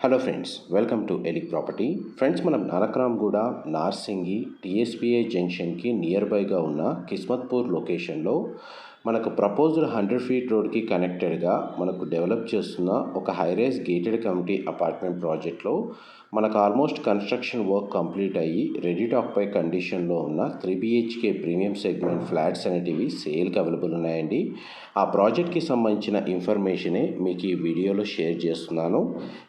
Hello friends welcome to ఎలిక్ property friends మనం Nanakramguda Narsingi TSPI జంక్షన్కి near బైగా ఉన్న కిస్మత్పూర్ లొకేషన్లో మనకు ప్రపోజ్డ్ హండ్రెడ్ ఫీట్ రోడ్కి కనెక్టెడ్గా మనకు డెవలప్ చేస్తున్న ఒక హైరేజ్ గేటెడ్ కమిటీ అపార్ట్మెంట్ ప్రాజెక్ట్లో మనకు ఆల్మోస్ట్ కన్స్ట్రక్షన్ వర్క్ కంప్లీట్ అయ్యి రెడీ టు కండిషన్లో ఉన్న three BHK premium segment flats అనేటివి సేల్కి అవైలబుల్ ఉన్నాయండి. ఆ ప్రాజెక్ట్కి సంబంధించిన ఇన్ఫర్మేషనే మీకు ఈ వీడియోలో షేర్ చేస్తున్నాను.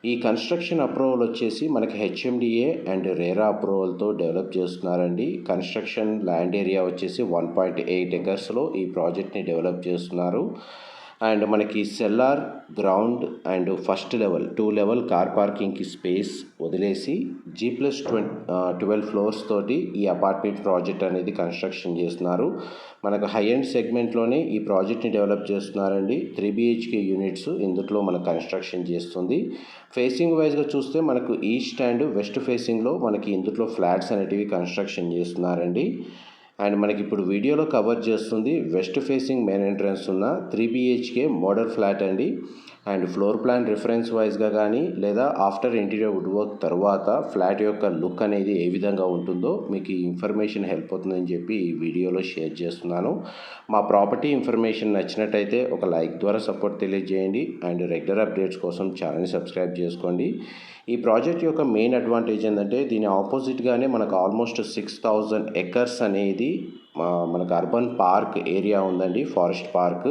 ఈ కన్స్ట్రక్షన్ అప్రూవల్ వచ్చేసి మనకి హెచ్ఎండిఏ అండ్ రేరా అప్రూవల్తో డెవలప్ చేస్తున్నారండి. కన్స్ట్రక్షన్ ల్యాండ్ ఏరియా వచ్చేసి వన్ పాయింట్ ఎయిట్ ఎకర్స్లో ఈ ప్రాజెక్ట్ని డెవలప్ చేస్తున్నారు. అండ్ మనకి cellar ground and first level two level car పార్కింగ్కి space వదిలేసి G plus twenty twelve floors తోటి ఈ అపార్ట్మెంట్ ప్రాజెక్ట్ అనేది కన్స్ట్రక్షన్ చేస్తున్నారు. మనకు హై ఎండ్ సెగ్మెంట్లోనే ఈ ప్రాజెక్ట్ని డెవలప్ చేస్తున్నారండి. త్రీ బిహెచ్కే యూనిట్స్ ఇందులో మనకు కన్స్ట్రక్షన్ చేస్తుంది. ఫేసింగ్ వైజ్గా చూస్తే మనకు ఈస్ట్ అండ్ వెస్ట్ ఫేసింగ్లో మనకి ఇందులో ఫ్లాట్స్ అనేటివి కన్స్ట్రక్షన్ చేస్తున్నారండి. అండ్ మనకి ఇప్పుడు వీడియోలో కవర్ చేస్తుంది వెస్ట్ ఫేసింగ్ మెయిన్ ఎంట్రన్స్ ఉన్న త్రీ బిహెచ్కే మోడల్ ఫ్లాట్ అండి. అండ్ ఫ్లోర్ ప్లాన్ రిఫరెన్స్ వైజ్గా కానీ లేదా ఆఫ్టర్ ఇంటీరియర్ వుడ్ వర్క్ తర్వాత ఫ్లాట్ యొక్క లుక్ అనేది ఏ విధంగా ఉంటుందో మీకు ఈ ఇన్ఫర్మేషన్ హెల్ప్ అవుతుందని చెప్పి ఈ వీడియోలో షేర్ చేస్తున్నాను. మా ప్రాపర్టీ ఇన్ఫర్మేషన్ నచ్చినట్టయితే ఒక లైక్ ద్వారా సపోర్ట్ తెలియజేయండి అండ్ రెగ్యులర్ అప్డేట్స్ కోసం ఛానల్ని సబ్స్క్రైబ్ చేసుకోండి. ఈ ప్రాజెక్ట్ యొక్క మెయిన్ అడ్వాంటేజ్ ఏంటంటే దీని ఆపోజిట్గానే మనకు ఆల్మోస్ట్ సిక్స్ థౌజండ్ ఎకర్స్ అనేది మనకు అర్బన్ పార్క్ ఏరియా ఉందండి ఫారెస్ట్ పార్క్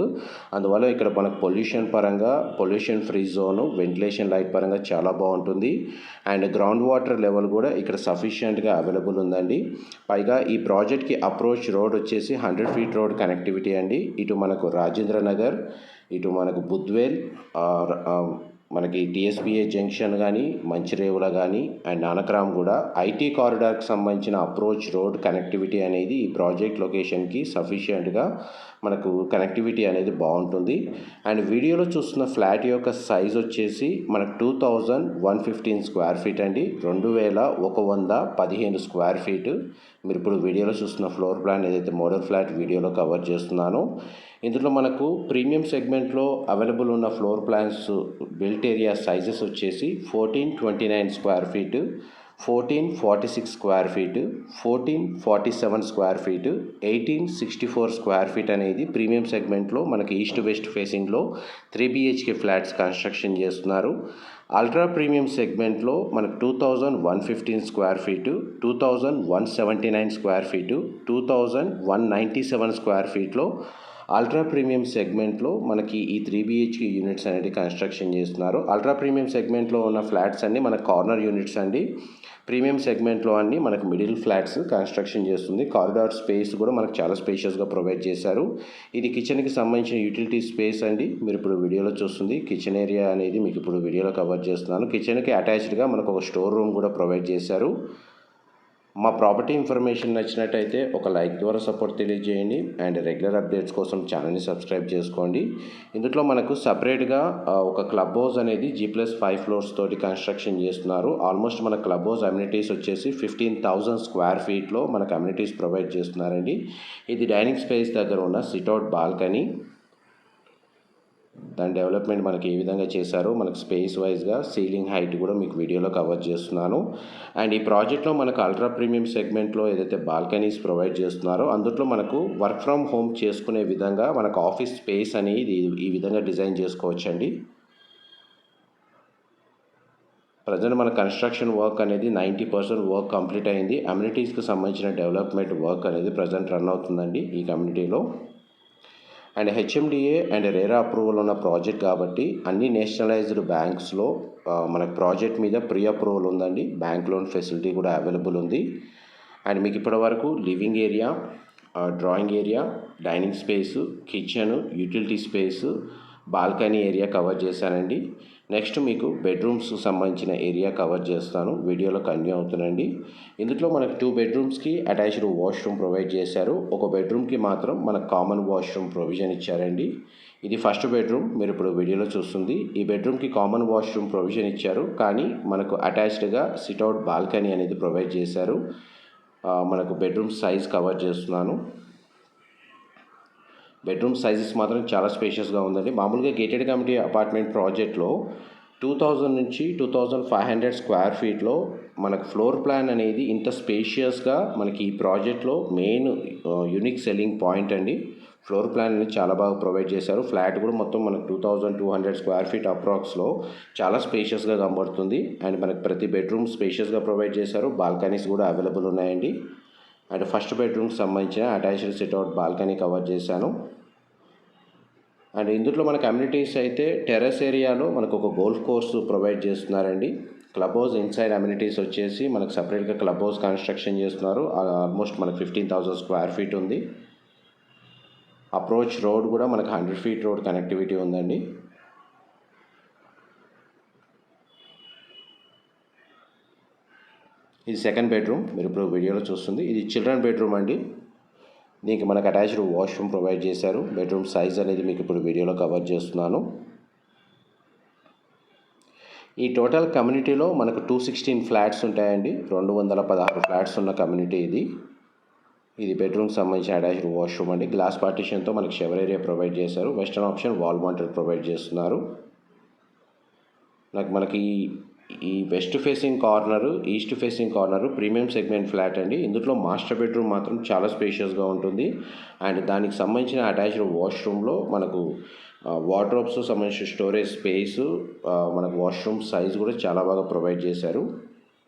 అందువల్ల ఇక్కడ మనకు పొల్యూషన్ పరంగా pollution free zone ventilation light పరంగా చాలా బాగుంటుంది. అండ్ గ్రౌండ్ వాటర్ లెవెల్ కూడా ఇక్కడ సఫిషియెంట్గా అవైలబుల్ ఉందండి. పైగా ఈ ప్రాజెక్ట్కి అప్రోచ్ రోడ్ వచ్చేసి హండ్రెడ్ ఫీట్ రోడ్ కనెక్టివిటీ అండి. ఇటు మనకు రాజేంద్ర నగర్ ఇటు మనకు బుద్వేల్ మనకి టీఎస్పీఏ జంక్షన్ కానీ మంచిరేవుల కానీ అండ్ నానక్రామ్ కూడా ఐటీ కారిడార్కి సంబంధించిన అప్రోచ్ రోడ్ కనెక్టివిటీ అనేది ఈ ప్రాజెక్ట్ లొకేషన్కి సఫిషియెంట్గా మనకు కనెక్టివిటీ అనేది బాగుంటుంది. అండ్ వీడియోలో చూస్తున్న ఫ్లాట్ యొక్క సైజ్ వచ్చేసి మనకు two thousand one fifteen square feet అండి. రెండు వేల ఒక వంద పదిహేను స్క్వేర్ ఫీట్. మీరు ఇప్పుడు వీడియోలో చూస్తున్న ఫ్లోర్ ప్లాన్ ఏదైతే మోడల్ ఫ్లాట్ వీడియోలో కవర్ చేస్తున్నానో ఇందులో మనకు ప్రీమియం సెగ్మెంట్లో అవైలబుల్ ఉన్న floor plans built area sizes వచ్చేసి fourteen twenty nine square feet fourteen forty six square feet fourteen forty seven square feet eighteen sixty four square feet అనేది premium సెగ్మెంట్లో మనకి ఈస్ట్ వెస్ట్ ఫేసింగ్లో త్రీ బిహెచ్కే ఫ్లాట్స్ కన్స్ట్రక్షన్ చేస్తున్నారు. Ultra premium సెగ్మెంట్లో మనకు two thousand one fifteen square feet two thousand one seventy nine square feet two thousand one ninety seven square ఫీట్లో ultra premium సెగ్మెంట్లో మనకి ఈ త్రీ బిహెచ్కే యూనిట్స్ అనేది construction చేస్తున్నారు. Ultra premium సెగ్మెంట్లో ఉన్న ఫ్లాట్స్ అన్ని మన కార్నర్ యూనిట్స్ అండి. ప్రీమియం సెగ్మెంట్లో అన్ని మనకు మిడిల్ ఫ్లాట్స్ కన్స్ట్రక్షన్ చేస్తుంది. కారిడార్ స్పేస్ కూడా మనకు చాలా స్పేషియస్గా ప్రొవైడ్ చేశారు. ఇది కిచెన్కి సంబంధించిన యూటిలిటీ స్పేస్ అండి. మీరు ఇప్పుడు వీడియోలో చూస్తుంది. కిచెన్ ఏరియా అనేది మీకు ఇప్పుడు వీడియోలో కవర్ చేస్తున్నాను. కిచెన్కి అటాచ్డ్గా మనకు ఒక స్టోర్ రూమ్ కూడా ప్రొవైడ్ చేశారు. మా ప్రాపర్టీ ఇన్ఫర్మేషన్ నచ్చినట్టయితే ఒక లైక్ ద్వారా సపోర్ట్ తెలియజేయండి అండ్ రెగ్యులర్ అప్డేట్స్ కోసం ఛానల్ని సబ్స్క్రైబ్ చేసుకోండి. ఇందులో మనకు సపరేట్గా ఒక క్లబ్ హౌస్ అనేది జీ ప్లస్ ఫైవ్ ఫ్లోర్స్ తోటి కన్స్ట్రక్షన్ చేస్తున్నారు. ఆల్మోస్ట్ మన క్లబ్ హౌస్ అమ్యూనిటీస్ వచ్చేసి ఫిఫ్టీన్ థౌజండ్ స్క్వేర్ ఫీట్లో మనకు అమ్యూనిటీస్ ప్రొవైడ్ చేస్తున్నారండి. ఇది డైనింగ్ స్పేస్ దగ్గర ఉన్న సిట్అవుట్ బాల్కనీ. దాని డెవలప్మెంట్ మనకి ఏ విధంగా చేశారో మనకు స్పేస్ వైజ్గా సీలింగ్ హైట్ కూడా మీకు వీడియోలో కవర్ చేస్తున్నాను. అండ్ ఈ ప్రాజెక్ట్లో మనకు అల్ట్రా ప్రీమియం సెగ్మెంట్లో ఏదైతే బాల్కనీస్ ప్రొవైడ్ చేస్తున్నారో అందులో మనకు వర్క్ ఫ్రమ్ హోమ్ చేసుకునే విధంగా మనకు ఆఫీస్ స్పేస్ అనేది ఈ విధంగా డిజైన్ చేసుకోవచ్చండి. ప్రజెంట్ మన కన్స్ట్రక్షన్ వర్క్ అనేది నైంటీ పర్సెంట్ వర్క్ కంప్లీట్ అయింది. అమ్యూనిటీస్కి సంబంధించిన డెవలప్మెంట్ వర్క్ అనేది ప్రజెంట్ రన్ అవుతుందండి ఈ కమ్యూనిటీలో and HMDA and RERA approval ఉన్న ప్రాజెక్ట్ కాబట్టి అన్ని నేషనలైజ్డ్ బ్యాంక్స్లో మనకు ప్రాజెక్ట్ మీద ప్రీ అప్రూవల్ ఉందండి. బ్యాంక్ లోన్ ఫెసిలిటీ కూడా అవైలబుల్ ఉంది. అండ్ మీకు ఇప్పటి వరకు living area drawing area dining space kitchen utility space balcony area cover చేశానండి. నెక్స్ట్ మీకు బెడ్రూమ్స్ సంబంధించిన ఏరియా కవర్ చేస్తాను. వీడియోలో కన్యూ అవుతుందండి ఇందులో మనకు టూ బెడ్రూమ్స్కి అటాచ్డ్ వాష్రూమ్ ప్రొవైడ్ చేశారు. ఒక బెడ్రూమ్కి మాత్రం మనకు కామన్ వాష్రూమ్ ప్రొవిజన్ ఇచ్చారండి. ఇది ఫస్ట్ బెడ్రూమ్ మీరు ఇప్పుడు వీడియోలో చూస్తుంది. ఈ బెడ్రూమ్కి కామన్ వాష్రూమ్ ప్రొవిజన్ ఇచ్చారు. కానీ మనకు అటాచ్డ్గా సిట్అవుట్ బాల్కనీ అనేది ప్రొవైడ్ చేశారు. మనకు బెడ్రూమ్ సైజ్ కవర్ చేస్తున్నాను. బెడ్రూమ్ సైజెస్ మాత్రం చాలా స్పేషియస్గా ఉందండి. మామూలుగా గేటెడ్ కమిటీ అపార్ట్మెంట్ ప్రాజెక్ట్లో టూ థౌజండ్ నుంచి two thousand five hundred square ఫీట్లో మనకు ఫ్లోర్ ప్లాన్ అనేది ఇంత స్పేషియస్గా మనకి ఈ ప్రాజెక్ట్లో మెయిన్ యూనిక్ సెల్లింగ్ పాయింట్ అండి. ఫ్లోర్ ప్లాన్ అనేది చాలా బాగా ప్రొవైడ్ చేశారు. ఫ్లాట్ కూడా మొత్తం మనకు two thousand two hundred square feet అప్రాక్స్లో చాలా స్పేషియస్గా కనబడుతుంది. అండ్ మనకు ప్రతి బెడ్రూమ్ స్పేషియస్గా ప్రొవైడ్ చేశారు. బాల్కనీస్ కూడా అవైలబుల్ ఉన్నాయండి. అండ్ ఫస్ట్ బెడ్రూమ్కి సంబంధించిన attached sit out balcony cover చేశాను. అండ్ ఇందులో మనకు అమ్యూనిటీస్ అయితే టెర్రస్ ఏరియాలో మనకు ఒక గోల్ఫ్ కోర్స్ ప్రొవైడ్ చేస్తున్నారండి. క్లబ్ హౌస్ ఇన్సైడ్ అమ్యూనిటీస్ వచ్చేసి మనకు సపరేట్గా క్లబ్ హౌస్ కన్స్ట్రక్షన్ చేస్తున్నారు. ఆల్మోస్ట్ మనకు ఫిఫ్టీన్ థౌసండ్ స్క్వేర్ ఫీట్ ఉంది. అప్రోచ్ రోడ్ కూడా మనకు హండ్రెడ్ ఫీట్ రోడ్ కనెక్టివిటీ ఉందండి. ఇది సెకండ్ బెడ్రూమ్ మీరు ఇప్పుడు వీడియోలో చూస్తుంది. ఇది చిల్డ్రన్ బెడ్రూమ్ అండి. దీనికి మనకు అటాచ్డ్ వాష్రూమ్ ప్రొవైడ్ చేశారు. బెడ్రూమ్ సైజ్ అనేది మీకు ఇప్పుడు వీడియోలో కవర్ చేస్తున్నాను. ఈ టోటల్ కమ్యూనిటీలో మనకు టూ సిక్స్టీన్ ఫ్లాట్స్ ఉంటాయండి. రెండు వందల పదహారు ఫ్లాట్స్ ఉన్న కమ్యూనిటీ ఇది. ఇది బెడ్రూమ్కి సంబంధించిన అటాచ్డ్ వాష్రూమ్ అండి. గ్లాస్ పార్టీషన్తో మనకి షవర్ ఏరియా ప్రొవైడ్ చేశారు. Western option wall mounted provide చేస్తున్నారు. నాకు మనకి ఈ west facing corner east facing corner premium segment flat అండి. ఇందులో మాస్టర్ బెడ్రూమ్ మాత్రం చాలా స్పేషియస్గా ఉంటుంది. అండ్ దానికి సంబంధించిన అటాచ్డ్ వాష్రూమ్లో మనకు వార్డ్రోబ్స్ సంబంధించిన స్టోరేజ్ స్పేస్ మనకు వాష్రూమ్ సైజ్ కూడా చాలా బాగా ప్రొవైడ్ చేశారు.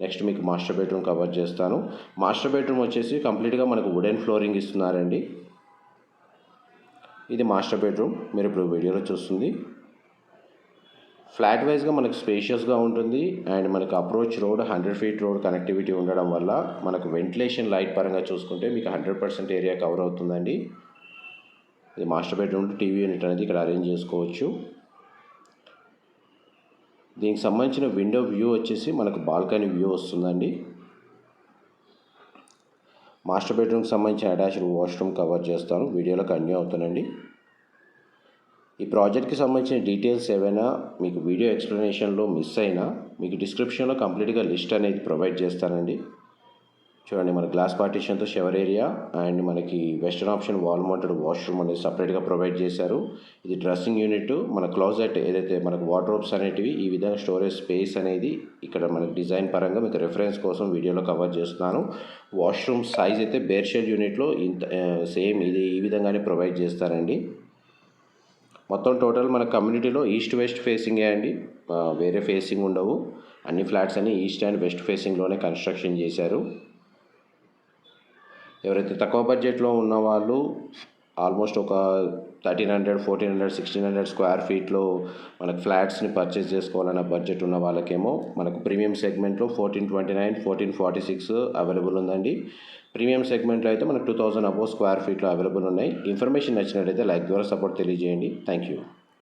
నెక్స్ట్ మీకు మాస్టర్ బెడ్రూమ్ కవర్ చేస్తాను. మాస్టర్ బెడ్రూమ్ వచ్చేసి కంప్లీట్గా మనకు వుడెన్ ఫ్లోరింగ్ ఇస్తున్నారండి. ఇది మాస్టర్ బెడ్రూమ్. మీరు ఇప్పుడు వీడియోలో చూస్తుంది. ఫ్లాట్ వైజ్గా మనకు స్పేషియస్గా ఉంటుంది. అండ్ మనకు approach road hundred feet road connectivity ఉండడం వల్ల మనకు వెంటిలేషన్ లైట్ పరంగా చూసుకుంటే మీకు హండ్రెడ్ పర్సెంట్ ఏరియా కవర్ అవుతుందండి. ఇది మాస్టర్ బెడ్రూమ్ టీవీ యూనిట్ అనేది ఇక్కడ అరేంజ్ చేసుకోవచ్చు. దీనికి సంబంధించిన విండో వ్యూ వచ్చేసి మనకు బాల్కనీ వ్యూ వస్తుందండి. మాస్టర్ బెడ్రూమ్కి సంబంధించిన అటాచ్డ్ వాష్రూమ్ కవర్ చేస్తాను. వీడియోలో కంటిన్యూ అవుతానండి. ఈ ప్రాజెక్ట్కి సంబంధించిన డీటెయిల్స్ ఏవైనా మీకు వీడియో ఎక్స్ప్లెనేషన్లో మిస్ అయినా మీకు డిస్క్రిప్షన్లో కంప్లీట్గా లిస్ట్ అనేది ప్రొవైడ్ చేస్తానండి. చూడండి మన గ్లాస్ పార్టీషన్తో షవర్ ఏరియా అండ్ మనకి western option wall mounted washroom అనేది సపరేట్గా ప్రొవైడ్ చేశారు. ఇది డ్రెస్సింగ్ యూనిట్. మన క్లోజెట్ ఏదైతే మనకు వార్డ్రోబ్స్ అనేటివి ఈ విధంగా స్టోరేజ్ స్పేస్ అనేది ఇక్కడ మనకి డిజైన్ పరంగా మీకు రెఫరెన్స్ కోసం వీడియోలో కవర్ చేస్తున్నాను. వాష్రూమ్ సైజ్ అయితే బేర్షెల్ యూనిట్లో ఇంత సేమ్ ఇది ఈ విధంగానే ప్రొవైడ్ చేస్తారండి మొత్తం టోటల్ మన కమ్యూనిటీలో ఈస్ట్ వెస్ట్ ఫేసింగే అండి. వేరే ఫేసింగ్ ఉండవు. అన్ని ఫ్లాట్స్ అన్ని ఈస్ట్ అండ్ వెస్ట్ ఫేసింగ్లోనే కన్స్ట్రక్షన్ చేశారు. ఎవరైతే తక్కువ బడ్జెట్లో ఉన్న వాళ్ళు ఆల్మోస్ట్ ఒక thirteen hundred fourteen hundred sixteen hundred square ఫీట్లో మనకు ఫ్లాట్స్ని పర్చేస్ చేసుకోవాలన్న బడ్జెట్ ఉన్న వాళ్ళకేమో మనకు ప్రీమియం సెగ్మెంట్లో fourteen twenty nine fourteen forty six available ఉందండి. ప్రీమియం సెగ్మెంట్లో అయితే మనకు టూ థౌజండ్ అబోవ్ స్క్వేర్ ఫీట్లో అవైలబుల్ ఉన్నాయి. ఇన్ఫర్మేషన్ నచ్చినట్టయితే లైక్ ద్వారా సపోర్ట్ తెలియజేయండి. Thank you.